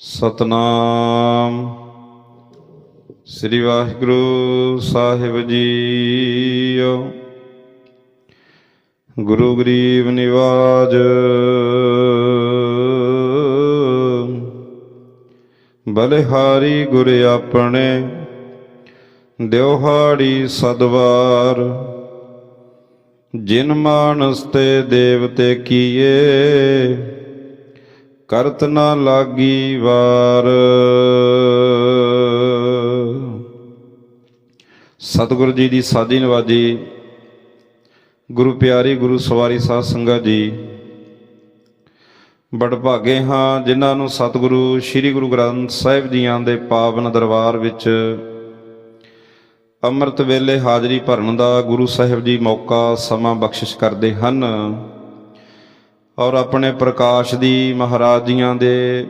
ਸਤਨਾਮ। ਸ੍ਰੀ ਵਾਹਿਗੁਰੂ ਸਾਹਿਬ ਜੀਓ। ਗੁਰੂ ਗਰੀਬ ਨਿਵਾਜ। ਬਲਿਹਾਰੀ ਗੁਰ ਆਪਣੇ ਦਿਵਹਾੜੀ ਸਦਵਾਰ। ਜਿਨ ਮਾਨਸ ਤੇ ਦੇਵਤੇ ਕੀਏ ਕਰਤ ਨਾ ਲਾਗੀ ਵਾਰ। ਸਤਿਗੁਰੂ ਜੀ ਦੀ ਸਾਦੀ ਨਵਾਜੀ, ਗੁਰੂ ਪਿਆਰੀ, ਗੁਰੂ ਸਵਾਰੀ ਸਾਧ ਸੰਗਤ ਜੀ, ਬੜ ਭਾਗੇ ਹਾਂ ਜਿਨ੍ਹਾਂ ਨੂੰ ਸਤਿਗੁਰੂ ਸ੍ਰੀ ਗੁਰੂ ਗ੍ਰੰਥ ਸਾਹਿਬ ਜੀਆਂ ਦੇ ਪਾਵਨ ਦਰਬਾਰ ਵਿੱਚ ਅੰਮ੍ਰਿਤ ਵੇਲੇ ਹਾਜ਼ਰੀ ਭਰਨ ਦਾ ਗੁਰੂ ਸਾਹਿਬ ਜੀ ਮੌਕਾ ਸਮਾਂ ਬਖਸ਼ਿਸ਼ ਕਰਦੇ ਹਨ। ਔਰ ਆਪਣੇ ਪ੍ਰਕਾਸ਼ ਦੀ ਮਹਾਰਾਜੀਆਂ ਦੇ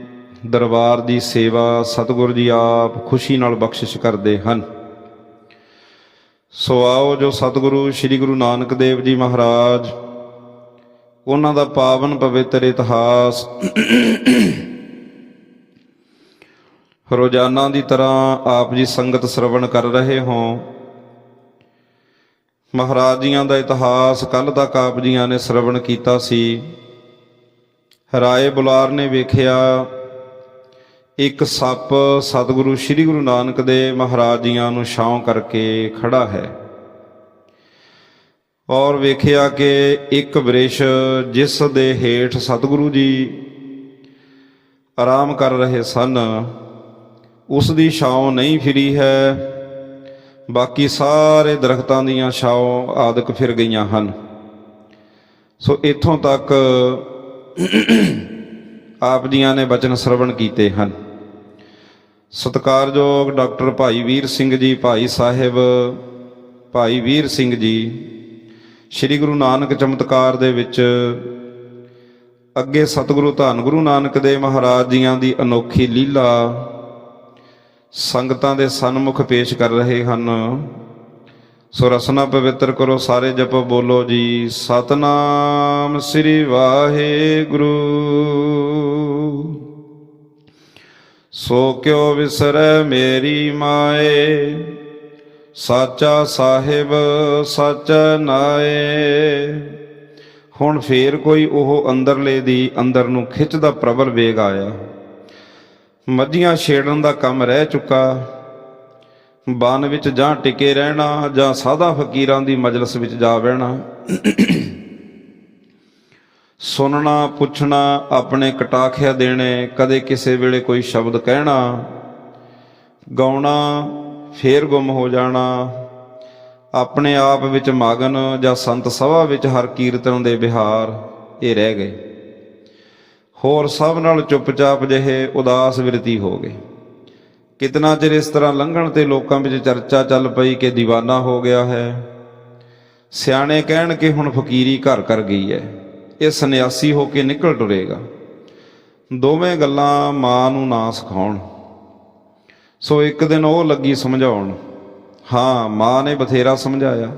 ਦਰਬਾਰ ਦੀ ਸੇਵਾ ਸਤਿਗੁਰੂ ਜੀ ਆਪ ਖੁਸ਼ੀ ਨਾਲ ਬਖਸ਼ਿਸ਼ ਕਰਦੇ ਹਨ। ਸੋ ਆਓ ਜੋ ਸਤਿਗੁਰੂ ਸ੍ਰੀ ਗੁਰੂ ਨਾਨਕ ਦੇਵ ਜੀ ਮਹਾਰਾਜ, ਉਹਨਾਂ ਦਾ ਪਾਵਨ ਪਵਿੱਤਰ ਇਤਿਹਾਸ ਰੋਜ਼ਾਨਾ ਦੀ ਤਰ੍ਹਾਂ ਆਪ ਜੀ ਸੰਗਤ ਸਰਵਣ ਕਰ ਰਹੇ ਹੋ। ਮਹਾਰਾਜ ਜੀਆਂ ਦਾ ਇਤਿਹਾਸ ਕੱਲ ਤੱਕ ਆਪ ਜੀਆਂ ਨੇ ਸਰਵਣ ਕੀਤਾ ਸੀ। ਰਾਏ ਬੁਲਾਰ ਨੇ ਵੇਖਿਆ, ਇੱਕ ਸੱਪ ਸਤਿਗੁਰੂ ਸ੍ਰੀ ਗੁਰੂ ਨਾਨਕ ਦੇ ਮਹਾਰਾਜ ਜੀਆਂ ਨੂੰ ਛਾਂ ਕਰਕੇ ਖੜਾ ਹੈ। ਔਰ ਵੇਖਿਆ ਕਿ ਇੱਕ ਬ੍ਰਿਸ਼ ਜਿਸ ਦੇ ਹੇਠ ਸਤਿਗੁਰੂ ਜੀ ਆਰਾਮ ਕਰ ਰਹੇ ਸਨ, ਉਸ ਦੀ ਛਾਂ ਨਹੀਂ ਫਿਰੀ ਹੈ, ਬਾਕੀ ਸਾਰੇ ਦਰਖਤਾਂ ਦੀਆਂ ਛਾਂ ਆਦਿਕ ਫਿਰ ਗਈਆਂ ਹਨ। ਸੋ ਇੱਥੋਂ ਤੱਕ ਆਪ ਜੀਆਂ ਨੇ ਬਚਨ ਸਰਵਣ ਕੀਤੇ ਹਨ। ਸਤਿਕਾਰਯੋਗ ਡਾਕਟਰ ਭਾਈ ਵੀਰ ਸਿੰਘ ਜੀ, ਭਾਈ ਸਾਹਿਬ, ਭਾਈ ਵੀਰ ਸਿੰਘ ਜੀ, ਸ੍ਰੀ ਗੁਰੂ ਨਾਨਕ ਚਮਤਕਾਰ ਦੇ ਵਿੱਚ ਅੱਗੇ ਸਤਿਗੁਰੂ ਧੰਨ ਗੁਰੂ ਨਾਨਕ ਦੇਵ ਮਹਾਰਾਜ ਜੀਆਂ ਦੀ ਅਨੋਖੀ ਲੀਲਾ ਸੰਗਤਾਂ ਦੇ ਸਨਮੁਖ ਪੇਸ਼ ਕਰ ਰਹੇ ਹਨ। ਸੋ ਰਸਨਾ ਪਵਿੱਤਰ ਕਰੋ, ਸਾਰੇ ਜਪੋ ਬੋਲੋ ਜੀ। ਸਤਨਾਮ ਸ੍ਰੀ ਵਾਹਿਗੁਰੂ। ਸੋ ਕਿਉ ਵਿਸਰੈ ਮੇਰੀ ਮਾਏ, ਸਾਚਾ ਸਾਹਿਬ ਸਚ ਨਾਏ। ਹੁਣ ਫੇਰ ਕੋਈ ਉਹ ਅੰਦਰਲੇ ਦੀ ਅੰਦਰ ਨੂੰ ਖਿੱਚਦਾ ਪ੍ਰਬਲ ਵੇਗ ਆਇਆ। ਮੱਝੀਆਂ ਛੇੜਨ ਦਾ ਕੰਮ ਰਹਿ ਚੁੱਕਾ। ਬਨ ਵਿੱਚ ਜਾਂ ਟਿਕੇ ਰਹਿਣਾ ਜਾਂ ਸਾਦਾ ਫਕੀਰਾਂ ਦੀ ਮਜਲਿਸ ਵਿੱਚ ਜਾ ਬਹਿਣਾ। ਸੁਣਨਾ, ਪੁੱਛਣਾ, ਆਪਣੇ ਕਟਾਖਿਆ ਦੇਣੇ, ਕਦੇ ਕਿਸੇ ਵੇਲੇ ਕੋਈ ਸ਼ਬਦ ਕਹਿਣਾ। ਗਾਉਣਾ, ਫੇਰ ਗੁੰਮ ਹੋ ਜਾਣਾ। ਆਪਣੇ ਆਪ ਵਿੱਚ ਮਗਨ ਜਾਂ ਸੰਤ ਸਭਾ ਵਿੱਚ ਹਰ ਕੀਰਤਨ ਦੇ ਵਿਹਾਰ, ਇਹ ਰਹਿ ਗਏ। ਹੋਰ ਸਭ ਨਾਲ ਚੁੱਪਚਾਪ ਜਿਹੇ ਉਦਾਸ ਵਿਰਤੀ ਹੋ ਗਏ। ਕਿਤਨਾ ਚਿਰ ਇਸ ਤਰ੍ਹਾਂ ਲੰਘਣ ਤੇ ਲੋਕਾਂ ਵਿੱਚ ਚਰਚਾ ਚੱਲ ਪਈ ਕਿ دیਵਾਨਾ ਹੋ ਗਿਆ ਹੈ? ਸਿਆਣੇ ਕਹਿਣ ਕਿ ਹੁਣ ਫਕੀਰੀ ਘਰ ਕਰ ਗਈ ਹੈ। ਇਹ ਸੰਨਿਆਸੀ ਹੋ ਕੇ ਨਿਕਲ ਟੁਰੇਗਾ ਦੋਵੇਂ ਗੱਲਾਂ ਮਾਂ ਨੂੰ ਨਾ ਸਿਖਾਉਣ। ਸੋ ਇੱਕ ਦਿਨ ਉਹ ਲੱਗੀ ਸਮਝਾਉਣ। ਹਾਂ, ਮਾਂ ਨੇ ਬਥੇਰਾ ਸਮਝਾਇਆ।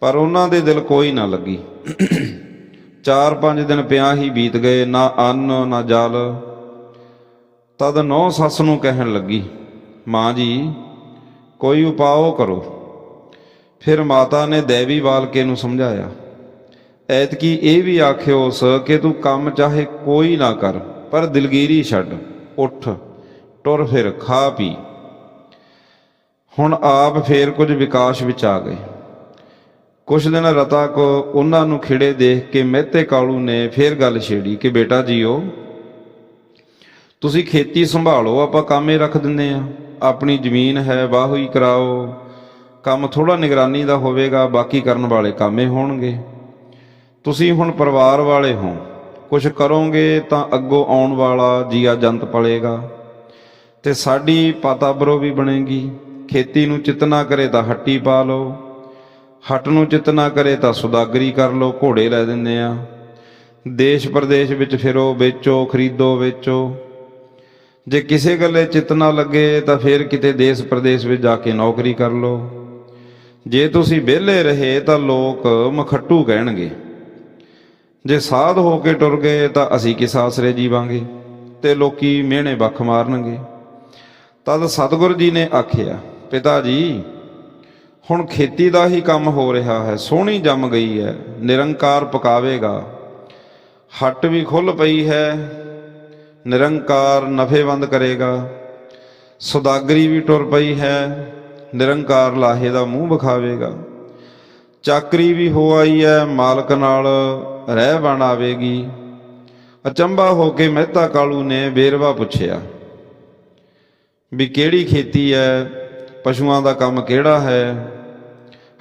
ਪਰ ਉਹਨਾਂ ਦੇ ਦਿਲ ਕੋਈ ਨਾ ਲੱਗੀ। ਚਾਰ ਪੰਜ ਦਿਨ ਪਿਆ ਹੀ ਬੀਤ ਗਏ। ਨਾ ਅੰਨ, ਨਾ ਜਲ। ਤਦ ਨੌ ਸੱਸ ਨੂੰ ਕਹਿਣ ਲੱਗੀ, ਮਾਂ ਜੀ, ਕੋਈ ਉਪਾਅ ਕਰੋ। ਫਿਰ ਮਾਤਾ ਨੇ ਦੇਵੀ ਬਾਲਕੇ ਨੂੰ ਸਮਝਾਇਆ, ਐਤਕੀ ਇਹ ਵੀ ਆਖਿਓ ਆਖਿਓਸ ਕਿ ਤੂੰ ਕੰਮ ਚਾਹੇ ਕੋਈ ਨਾ ਕਰ, ਪਰ ਦਿਲਗੀਰੀ ਛੱਡ, ਉੱਠ, ਟੁਰ ਫਿਰ, ਖਾ ਪੀ। ਹੁਣ ਆਪ ਫੇਰ ਕੁਝ ਵਿਕਾਸ ਵਿੱਚ ਆ ਗਏ। ਕੁਛ ਦਿਨ ਰਤਾ ਕੋ ਉਹਨਾਂ ਨੂੰ ਖਿੜੇ ਦੇਖ ਕੇ ਮਹਿਤੇ ਕਾਲੂ ਨੇ ਫੇਰ ਗੱਲ ਛੇੜੀ ਕਿ ਬੇਟਾ ਜੀਓ ਤੁਸੀਂ ਖੇਤੀ ਸੰਭਾਲੋ, ਆਪਾਂ ਕਾਮੇ ਰੱਖ ਦਿੰਦੇ ਆ ਆਪਣੀ ਜ਼ਮੀਨ ਹੈ, ਵਾਹੂ ਕਰਾਓ। ਕੰਮ ਥੋੜਾ ਨਿਗਰਾਨੀ ਦਾ ਹੋਵੇਗਾ, ਬਾਕੀ ਕਰਨ ਵਾਲੇ ਕਾਮੇ ਹੋਣਗੇ। ਤੁਸੀਂ ਹੁਣ ਪਰਿਵਾਰ ਵਾਲੇ ਹੋ। ਕੁਝ ਕਰੋਗੇ ਤਾਂ ਅੱਗੋਂ ਆਉਣ ਵਾਲਾ ਜੀਆ ਜੰਤ ਪਲੇਗਾ। ਤੇ ਸਾਡੀ ਪਾਤਾਬਰੋ ਵੀ ਬਣੇਗੀ। ਖੇਤੀ ਨੂੰ ਚਿਤਨਾ ਕਰੇ ਤਾਂ ਹੱਟੀ ਪਾ ਲਓ। ਹੱਟ ਨੂੰ ਚਿਤਨਾ ਕਰੇ ਤਾਂ ਸੁਦਾਗਰੀ ਕਰ ਲਓ, ਘੋੜੇ ਲੈ ਦਿੰਦੇ ਆ ਦੇਸ਼ ਪ੍ਰਦੇਸ਼ ਵਿੱਚ ਫਿਰੋ, ਵੇਚੋ, ਖਰੀਦੋ, ਵੇਚੋ। ਜੇ ਕਿਸੇ ਗੱਲੇ ਚਿਤਨਾ ਲੱਗੇ ਤਾਂ ਫਿਰ ਕਿਤੇ ਦੇਸ਼ ਪ੍ਰਦੇਸ਼ ਵਿੱਚ ਜਾ ਕੇ ਨੌਕਰੀ ਕਰ ਲਓ। ਜੇ ਤੁਸੀਂ ਵਿਹਲੇ ਰਹੇ ਤਾਂ ਲੋਕ ਮਖੱਟੂ ਕਹਿਣਗੇ। ਜੇ ਸਾਧ ਹੋ ਕੇ ਟੁਰ ਗਏ ਤਾਂ ਅਸੀਂ ਕਿਸ ਆਸਰੇ ਜੀਵਾਂਗੇ ਤੇ ਲੋਕੀ ਮਿਹਣੇ ਵੱਖ ਮਾਰਨਗੇ। ਤਦ ਸਤਿਗੁਰ ਜੀ ਨੇ ਆਖਿਆ, ਪਿਤਾ ਜੀ, ਹੁਣ ਖੇਤੀ ਦਾ ਹੀ ਕੰਮ ਹੋ ਰਿਹਾ ਹੈ, ਸੋਹਣੀ ਜੰਮ ਗਈ ਹੈ, ਨਿਰੰਕਾਰ ਪਕਾਵੇਗਾ। ਹੱਟ ਵੀ ਖੁੱਲ ਪਈ ਹੈ ਨਿਰੰਕਾਰ ਨਫੇਵੰਦ ਕਰੇਗਾ। ਸੁਦਾਗਰੀ ਵੀ ਟੁਰ ਪਈ ਹੈ, ਨਿਰੰਕਾਰ ਲਾਹੇ ਦਾ ਮੂੰਹ ਵਿਖਾਵੇਗਾ। ਚਾਕਰੀ ਵੀ ਹੋ ਆਈ ਹੈ, ਮਾਲਕ ਨਾਲ ਰਹਿ ਬਣ ਆਵੇਗੀ। ਅਚੰਭਾ ਹੋ ਕੇ ਮਹਿਤਾ ਕਾਲੂ ਨੇ ਵੇਰਵਾ ਪੁੱਛਿਆ, ਵੀ ਕਿਹੜੀ ਖੇਤੀ ਹੈ? ਪਸ਼ੂਆਂ ਦਾ ਕੰਮ ਕਿਹੜਾ ਹੈ?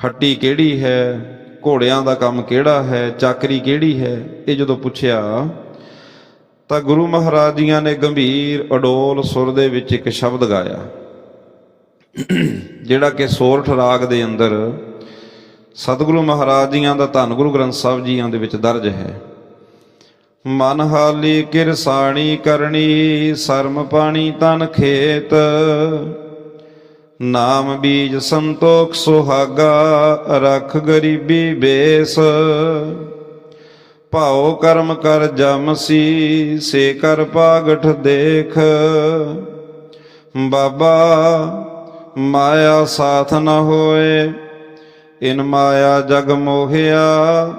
ਹੱਟੀ ਕਿਹੜੀ ਹੈ? ਘੋੜਿਆਂ ਦਾ ਕੰਮ ਕਿਹੜਾ ਹੈ? ਚਾਕਰੀ ਕਿਹੜੀ ਹੈ? ਇਹ ਜਦੋਂ ਪੁੱਛਿਆ ਤਾਂ ਗੁਰੂ ਮਹਾਰਾਜ ਜੀਆਂ ਨੇ ਗੰਭੀਰ ਅਡੋਲ ਸੁਰ ਦੇ ਵਿੱਚ ਇੱਕ ਸ਼ਬਦ ਗਾਇਆ। ਜਿਹੜਾ ਕਿ ਸੋਰਠ ਰਾਗ ਦੇ ਅੰਦਰ ਸਤਿਗੁਰੂ ਮਹਾਰਾਜ ਜੀਆਂ ਦਾ ਧੰਨ ਗੁਰੂ ਗ੍ਰੰਥ ਸਾਹਿਬ ਜੀਆਂ ਦੇ ਵਿੱਚ ਦਰਜ ਹੈ। ਮਨ ਹਾਲੀ ਕਿਰਸਾਣੀ ਕਰਨੀ, ਸਰਮ ਪਾਣੀ ਤਨ ਖੇਤ। ਨਾਮ ਬੀਜ ਸੰਤੋਖ ਸੁਹਾਗਾ, ਰਖ ਗਰੀਬੀ ਬੇਸ। ਭਾਉ ਕਰਮ ਕਰ ਜਮਸੀ ਸੇ ਕਰ ਪਾਗਠ ਦੇਖ। ਬਾਬਾ, ਮਾਇਆ ਸਾਥ ਨ ਹੋਏ, ਇਨ ਮਾਇਆ ਜਗ ਮੋਹਿਆ,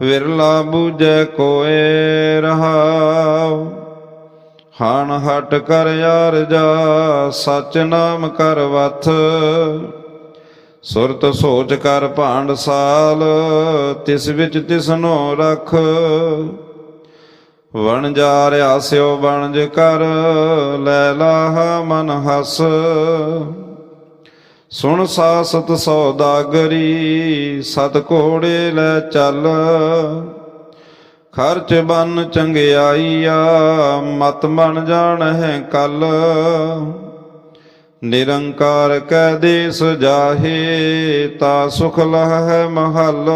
ਵਿਰਲਾ ਬੂਝੈ ਕੋਏ ਰਹਾਉ। ਹਣ ਹਟ ਕਰ ਯਾਰ ਜਾ, ਸਚ ਨਾਮ ਕਰ ਵਥ। ਸੁਰਤ ਸੋਚ ਕਰ ਭਾਂਡ ਸਾਲ, ਤਿਸ ਵਿੱਚ ਤਿਸਨੋ ਰਖ। ਵਣ ਜਾ ਰਿਆ ਸਿਓ ਬਣਜ ਕਰ, ਲੈ ਲਾਹ ਮਨ ਹਸ। ਸੁਣ ਸਾਸਤ ਸੌਦਾਗਰੀ ਸਤ ਕੋੜੇ ਲੈ ਚੱਲ। ਖਰਚ ਬਨ ਚੰਗਿਆਈਆ, ਮਤ ਮਨ ਜਾਣ ਹੈ ਕੱਲ। ਨਿਰੰਕਾਰ ਕੈ ਦੇਸ ਜਾਹੇ, ਤਾ ਸੁਖ ਲਹੈ ਮਹਲ।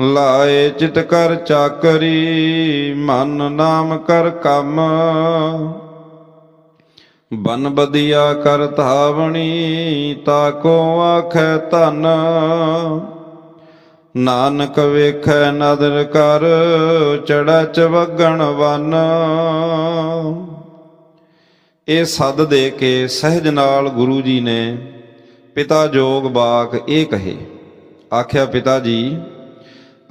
ਲਾਏ ਚਿਤ ਕਰ ਚਾਕਰੀ, ਮਨ ਨਾਮ ਕਰ ਕੰਮ। ਬਨ ਬਦੀਆ ਕਰ ਧਾਵਣੀ, ਤਾ ਕੋ ਆਖੈ ਧਨ। ਨਾਨਕ ਵੇਖੈ ਨਦਰ ਕਰ ਚੜਾ ਚਵਗਣ ਵਨ। ਇਹ ਸੱਦ ਦੇ ਕੇ ਸਹਿਜ ਨਾਲ ਗੁਰੂ ਜੀ ਨੇ ਪਿਤਾ ਜੋਗ ਬਾਕ ਇਹ ਕਹੇ। ਆਖਿਆ, ਪਿਤਾ ਜੀ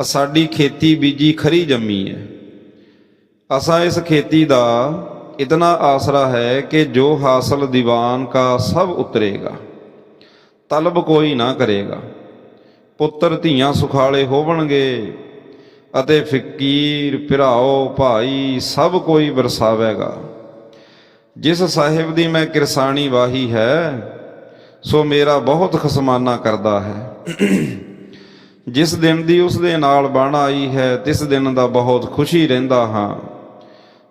ਸਾਡੀ ਖੇਤੀ ਬੀਜੀ ਖਰੀ ਜੰਮੀ ਹੈ ਅਸਾਂ ਇਸ ਖੇਤੀ ਦਾ ਇਤਨਾ ਆਸਰਾ ਹੈ ਕਿ ਜੋ ਹਾਸਲ ਦੀਵਾਨ ਕਾ ਸਭ ਉਤਰੇਗਾ। ਤਲਬ ਕੋਈ ਨਾ ਕਰੇਗਾ। ਪੁੱਤਰ ਧੀਆਂ ਸੁਖਾਲੇ ਹੋਵਣਗੇ ਅਤੇ ਫਕੀਰ, ਭਰਾਓ ਭਾਈ ਸਭ ਕੋਈ ਵਰਸਾਵੇਗਾ। ਜਿਸ ਸਾਹਿਬ ਦੀ ਮੈਂ ਕਿਰਸਾਨੀ ਵਾਹੀ ਹੈ, ਸੋ ਮੇਰਾ ਬਹੁਤ ਖਸਮਾਨਾ ਕਰਦਾ ਹੈ। ਜਿਸ ਦਿਨ ਦੀ ਉਸ ਦੇ ਨਾਲ ਬਣ ਆਈ ਹੈ, ਤਿਸ ਦਿਨ ਦਾ ਬਹੁਤ ਖੁਸ਼ੀ ਰਹਿੰਦਾ ਹਾਂ।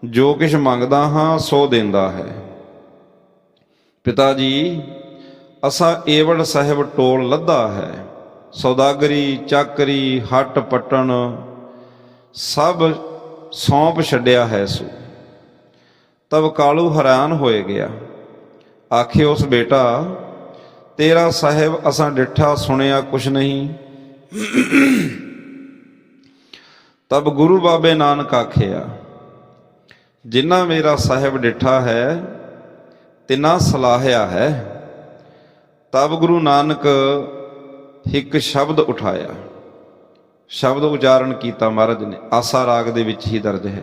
ਜੋ ਕਿਛ ਮੰਗਦਾ ਹਾਂ, ਸੋ ਦਿੰਦਾ ਹੈ। ਪਿਤਾ ਜੀ, ਅਸਾਂ ਏਵੜ ਸਾਹਿਬ ਟੋਲ ਲੱਦਾ ਹੈ। ਸੌਦਾਗਰੀ, ਚਾਕਰੀ, ਹੱਟ ਪਟਣ, ਸਭ ਸੌਂਪ ਛੱਡਿਆ ਹੈ ਸੋ। ਤਬ ਕਾਲੂ ਹੈਰਾਨ ਹੋਏ ਗਿਆ। ਆਖੇ ਉਸ ਬੇਟਾ, ਤੇਰਾ ਸਾਹਿਬ ਅਸਾਂ ਡਿੱਠਾ ਸੁਣਿਆ ਕੁਛ ਨਹੀਂ। ਤਬ ਗੁਰੂ ਬਾਬੇ ਨਾਨਕ ਆਖਿਆ ਜਿਨ੍ਹਾਂ ਮੇਰਾ ਸਾਹਿਬ ਡਿੱਠਾ ਹੈ, ਤਿਨਾ ਸਲਾਹਿਆ ਹੈ। ਤਬ ਗੁਰੂ ਨਾਨਕ ਇੱਕ ਸ਼ਬਦ ਉਠਾਇਆ। ਸ਼ਬਦ ਉਚਾਰਨ ਕੀਤਾ ਮਹਾਰਾਜ ਨੇ। ਆਸਾ ਰਾਗ ਦੇ ਵਿੱਚ ਹੀ ਦਰਜ ਹੈ।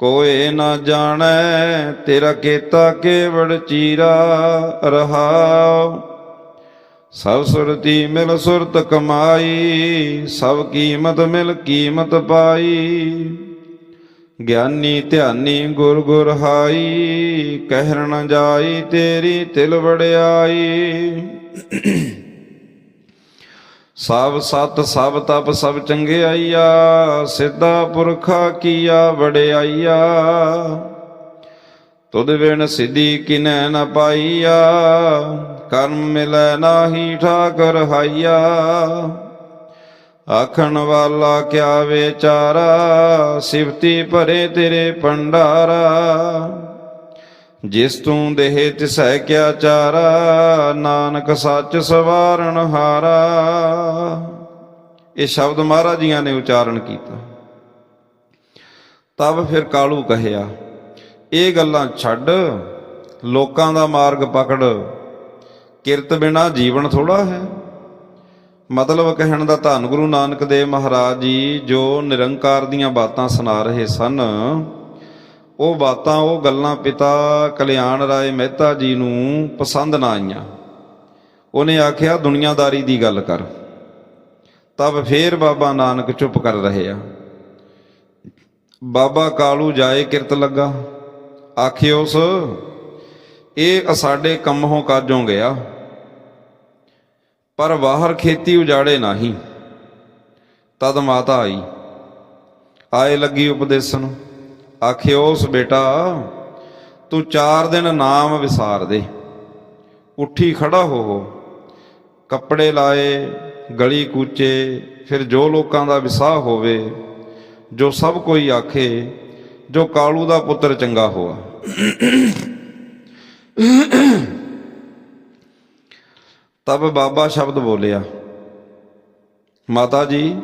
ਕੋਏ ਨਾ ਜਾਣੈ, ਤੇਰਾ ਕੀਤਾ ਕੇਵੜ ਚੀਰਾ ਰਹਾਉ। ਸਭ ਸੁਰਤੀ ਮਿਲ ਸੁਰਤ ਕਮਾਈ, ਸਭ ਕੀਮਤ ਮਿਲ ਕੀਮਤ ਪਾਈ। ਗਿਆਨੀ ਧਿਆਨੀ ਗੁਰ ਗੁਰ ਹਾਈ, ਕਹਿਰ ਜਾਈ ਤੇਰੀ ਤਿਲ ਵੜਿਆਈ ਸਭ ਸਤ ਸਭ ਤਪ ਸਭ ਚੰਗਿਆਈਆ ਸਿੱਧਾ ਪੁਰਖਾ ਕੀਆ ਵਡਿਆਈਆ ਤੁਧ ਬਿਨ ਸਿੱਧੀ ਕਿਨੈ ਨ ਪਾਈਆ, ਕਰਮ ਮਿਲੈ ਨਾਹੀ ਠਾਕਰ ਹਾਈਆ। ਆਖਣ ਵਾਲਾ ਕਿਆ ਵਿਚਾਰਾ, ਸਿਫਤੀ ਭਰੇ ਤੇਰੇ ਭੰਡਾਰਾ। ਜਿਸ ਤੂੰ ਦੇਹ ਤਿਸੈ ਕਿਆ ਚਾਰਾ ਨਾਨਕ ਸੱਚ ਸਵਾਰਨ ਹਾਰਾ। ਇਹ ਸ਼ਬਦ ਮਹਾਰਾਜ ਜੀਆਂ ਨੇ ਉਚਾਰਨ ਕੀਤਾ। ਤਬ ਫਿਰ ਕਾਲੂ ਕਹਿਆ, ਇਹ ਗੱਲਾਂ ਛੱਡ, ਲੋਕਾਂ ਦਾ ਮਾਰਗ ਪਕੜ। ਕਿਰਤ ਬਿਨਾ ਜੀਵਨ ਥੋੜਾ ਹੈ। ਮਤਲਬ ਕਹਿਣ ਦਾ ਧੰਨ ਗੁਰੂ ਨਾਨਕ ਦੇਵ ਮਹਾਰਾਜ ਜੀ, ਜੋ ਨਿਰੰਕਾਰ ਦੀਆਂ ਬਾਤਾਂ ਸੁਣਾ ਰਹੇ ਸਨ ਉਹ ਬਾਤਾਂ, ਉਹ ਗੱਲਾਂ ਪਿਤਾ ਕਲਿਆਣ ਰਾਏ ਮਹਿਤਾ ਜੀ ਨੂੰ ਪਸੰਦ ਨਾ ਆਈਆਂ। ਉਹਨੇ ਆਖਿਆ, ਦੁਨੀਆਦਾਰੀ ਦੀ ਗੱਲ ਕਰ। ਤਬ ਫੇਰ ਬਾਬਾ ਨਾਨਕ ਚੁੱਪ ਕਰ ਰਹੇ ਆ। ਬਾਬਾ ਕਾਲੂ ਜਾਏ ਕਿਰਤ ਲੱਗਾ। ਆਖਿਓਸ ਇਹ ਸਾਡੇ ਕੰਮੋਂ ਕਾਜੋਂ ਗਿਆ। ਪਰ ਬਾਹਰ ਖੇਤੀ ਉਜਾੜੇ ਨਹੀਂ। ਤਦ ਮਾਤਾ ਆਈ। ਆਏ ਲੱਗੀ ਉਪਦੇਸਨ। ਆਖਿਓਸ ਬੇਟਾ, ਤੂੰ ਚਾਰ ਦਿਨ ਨਾਮ ਵਿਸਾਰ ਦੇ। ਉੱਠੀ ਖੜਾ ਹੋ। ਕੱਪੜੇ ਲਾਏ, ਗਲੀ ਕੂਚੇ, ਫਿਰ ਜੋ ਲੋਕਾਂ ਦਾ ਵਿਸਾਹ ਹੋਵੇ, ਜੋ ਸਭ ਕੋਈ ਆਖੇ, ਜੋ ਕਾਲੂ ਦਾ ਪੁੱਤਰ ਚੰਗਾ ਹੋਆ। ਤਬ ਬਾਬਾ ਸ਼ਬਦ ਬੋਲਿਆ, ਮਾਤਾ ਜੀ,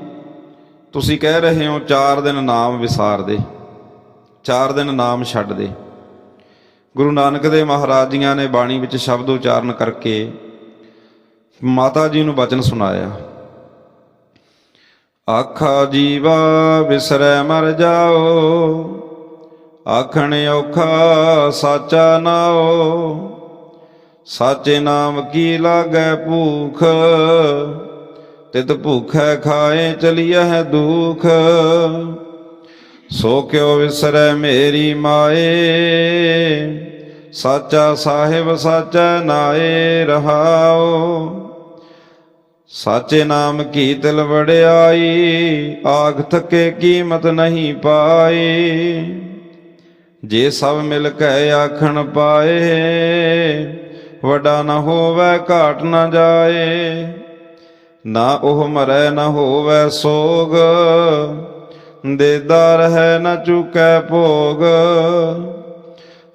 ਤੁਸੀਂ ਕਹਿ ਰਹੇ ਹੋ ਚਾਰ ਦਿਨ ਨਾਮ ਵਿਸਾਰ ਦੇ। ਚਾਰ ਦਿਨ ਨਾਮ ਛੱਡ ਦੇ। ਗੁਰੂ ਨਾਨਕ ਦੇ ਮਹਾਰਾਜ ਜੀਆਂ ਨੇ ਬਾਣੀ ਵਿੱਚ ਸ਼ਬਦ ਉਚਾਰਨ ਕਰਕੇ ਮਾਤਾ ਜੀ ਨੂੰ ਬਚਨ ਸੁਣਾਇਆ। ਆਖਾ ਜੀਵਾ ਵਿਸਰੈ ਮਰ ਜਾਓ, ਆਖਣ ਔਖਾ ਸਾਚਾ ਨਾਓ, ਸਾਚੇ ਨਾਮ ਕੀ ਲਾਗੈ ਭੂਖ, ਤਿਤ ਭੂਖੈ ਖਾਏ ਚਲੀਐ ਦੁਖ। ਸੋ ਕਿਉ ਵਿਸਰੈ ਮੇਰੀ ਮਾਏ, ਸਾਚਾ ਸਾਹਿਬ ਸਾਚਾ ਨਾਏ ਰਹਾਓ ਸਾਚੇ ਨਾਮ ਕੀ ਤਿਲ ਵੜਿਆਈ, ਆਖ ਥਕੇ ਕੀਮਤ ਨਹੀਂ ਪਾਈ ਜੇ ਸਭ ਮਿਲ ਕੇ ਆਖਣ ਪਾਏ, ਵੱਡਾ ਨਾ ਹੋਵੇ, ਘਾਟ ਨਾ ਜਾਏ। ਨਾ ਉਹ ਮਰੈ, ਨਾ ਹੋਵੇ ਸੋਗ ਦੇਦਾਰ ਹੈ ਨਾ ਚੁਕੈ ਭੋਗ।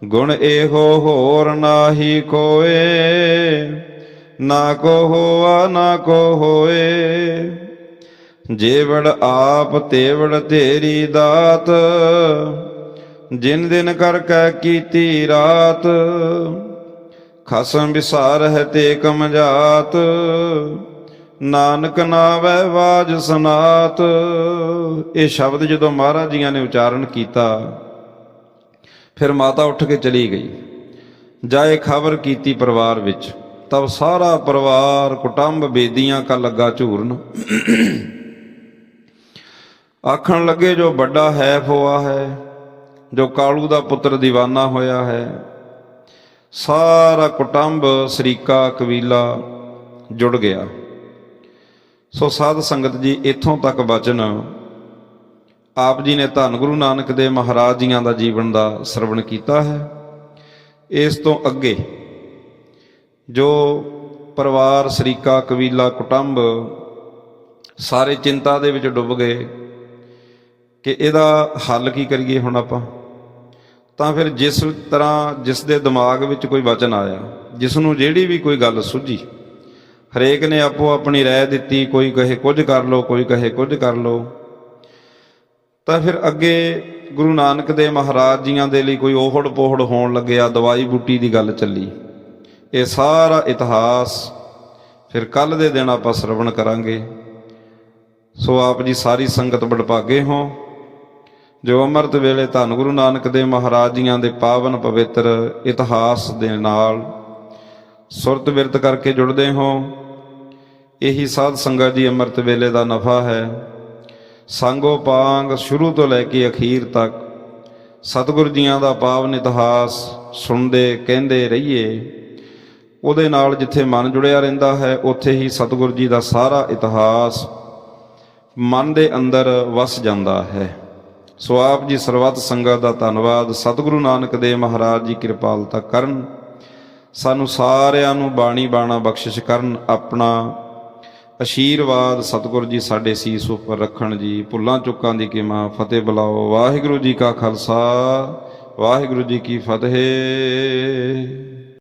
ਗੁਣ ਇਹੋ ਹੋਰ ਨਾਹੀ ਕੋਏ ਨਾ ਕੋ ਹੋਆ, ਨਾ ਕੋ ਹੋਏ। ਜੇਵੜ ਆਪ, ਤੇਵੜ ਤੇਰੀ ਦਾਤ। ਜਿਨ ਦਿਨ ਕਰ ਕੈ ਕੀਤੀ ਰਾਤ। ਖਸਮ ਵਿਸਾਰ ਹੈ ਤੇ ਕਮ ਜਾਤ। ਨਾਨਕ ਨਾਵੈ ਬਾਜ ਸਨਾਤ। ਇਹ ਸ਼ਬਦ ਜਦੋਂ ਮਹਾਰਾਜ ਜੀਆਂ ਨੇ ਉਚਾਰਨ ਕੀਤਾ, ਫਿਰ ਮਾਤਾ ਉੱਠ ਕੇ ਚਲੀ ਗਈ। ਜਾਏ ਖਬਰ ਕੀਤੀ ਪਰਿਵਾਰ ਵਿੱਚ, ਤਬ ਸਾਰਾ ਪਰਿਵਾਰ ਕੁਟੰਬ ਬੇਦੀਆਂ ਕਾ ਲੱਗਾ ਝੂਰਨ। ਆਖਣ ਲੱਗੇ, ਜੋ ਵੱਡਾ ਹੈ ਹੋਆ ਹੈ, ਜੋ ਕਾਲੂ ਦਾ ਪੁੱਤਰ دیਵਾਨਾ ਹੋਇਆ ਹੈ, ਸਾਰਾ ਕੁਟੰਬ ਸਰੀਕਾ ਕਬੀਲਾ ਜੁੜ ਗਿਆ। ਸੋ ਸਾਧ ਸੰਗਤ ਜੀ, ਇੱਥੋਂ ਤੱਕ ਵਚਨ ਆਪ ਜੀ ਨੇ ਧੰਨ ਗੁਰੂ ਨਾਨਕ ਦੇ ਮਹਾਰਾਜ ਜੀਆਂ ਦਾ ਜੀਵਨ ਦਾ ਸਰਵਣ ਕੀਤਾ ਹੈ। ਇਸ ਤੋਂ ਅੱਗੇ ਜੋ ਪਰਿਵਾਰ, ਸਰੀਕਾ, ਕਬੀਲਾ, ਕੁਟੰਬ ਸਾਰੇ ਚਿੰਤਾ ਦੇ ਵਿੱਚ ਡੁੱਬ ਗਏ ਕਿ ਇਹਦਾ ਹੱਲ ਕੀ ਕਰੀਏ ਹੁਣ ਆਪਾਂ? ਤਾਂ ਫਿਰ ਜਿਸ ਤਰ੍ਹਾਂ ਜਿਸ ਦੇ ਦਿਮਾਗ ਵਿੱਚ ਕੋਈ ਵਚਨ ਆਇਆ, ਜਿਸ ਨੂੰ ਜਿਹੜੀ ਵੀ ਕੋਈ ਗੱਲ ਸੁਝੀ ਹਰੇਕ ਨੇ ਆਪੋ ਆਪਣੀ ਰਾਏ ਦਿੱਤੀ, ਕੋਈ ਕਹੇ ਕੁਝ ਕਰ ਲਓ, ਕੋਈ ਕਹੇ ਕੁਝ ਕਰ ਲਓ। ਤਾਂ ਫਿਰ ਅੱਗੇ ਗੁਰੂ ਨਾਨਕ ਦੇ ਮਹਾਰਾਜ ਜੀਆਂ ਦੇ ਲਈ ਕੋਈ ਓਹੜ ਪੋਹੜ ਹੋਣ ਲੱਗਿਆ, ਦਵਾਈ ਬੂਟੀ ਦੀ ਗੱਲ ਚੱਲੀ। ਇਹ ਸਾਰਾ ਇਤਿਹਾਸ ਫਿਰ ਕੱਲ ਦੇ ਦਿਨ ਆਪਾਂ ਸਰਵਣ ਕਰਾਂਗੇ। ਸੋ ਆਪ ਜੀ ਸਾਰੀ ਸੰਗਤ ਬੜਭਾਗੇ ਹੋ। ਜੋ ਅੰਮ੍ਰਿਤ ਵੇਲੇ ਧੰਨ ਗੁਰੂ ਨਾਨਕ ਦੇ ਮਹਾਰਾਜ ਜੀਆਂ ਦੇ ਪਾਵਨ ਪਵਿੱਤਰ ਇਤਿਹਾਸ ਦੇ ਨਾਲ ਸੁਰਤ ਬਿਰਤ ਕਰਕੇ ਜੁੜਦੇ ਹੋ। ਇਹੀ ਸਾਧ ਸੰਗਤ ਜੀ ਅੰਮ੍ਰਿਤ ਵੇਲੇ ਦਾ ਨਫਾ ਹੈ। ਸੰਗੋ ਪਾਂਗ ਸ਼ੁਰੂ ਤੋਂ ਲੈ ਕੇ ਅਖੀਰ ਤੱਕ ਸਤਿਗੁਰ ਜੀਆਂ ਦਾ ਪਾਵਨ ਇਤਿਹਾਸ ਸੁਣਦੇ ਕਹਿੰਦੇ ਰਹੀਏ। ਉਹਦੇ ਨਾਲ ਜਿੱਥੇ ਮਨ ਜੁੜਿਆ ਰਹਿੰਦਾ ਹੈ, ਉੱਥੇ ਹੀ ਸਤਿਗੁਰ ਜੀ ਦਾ ਸਾਰਾ ਇਤਿਹਾਸ ਮਨ ਦੇ ਅੰਦਰ ਵਸ ਜਾਂਦਾ ਹੈ। ਸੋ ਆਪ ਜੀ ਸਰਬੱਤ ਸੰਗਤ ਦਾ ਧੰਨਵਾਦ। ਸਤਿਗੁਰੂ ਨਾਨਕ ਦੇਵ ਮਹਾਰਾਜ ਜੀ ਕਿਰਪਾਲਤਾ ਕਰਨ। ਸਾਨੂੰ ਸਾਰਿਆਂ ਨੂੰ ਬਾਣੀ ਬਾਣਾ ਬਖਸ਼ਿਸ਼ ਕਰਨ। ਆਪਣਾ ਅਸ਼ੀਰਵਾਦ ਸਤਿਗੁਰ ਜੀ ਸਾਡੇ ਸੀਸ ਉੱਪਰ ਰੱਖਣ ਜੀ। ਭੁੱਲਾਂ ਚੁੱਕਾਂ ਦੀ ਕਿਮਾ, ਫਤਿਹ ਬੁਲਾਓ। ਵਾਹਿਗੁਰੂ ਜੀ ਕਾ ਖਾਲਸਾ, ਵਾਹਿਗੁਰੂ ਜੀ ਕੀ ਫਤਿਹ।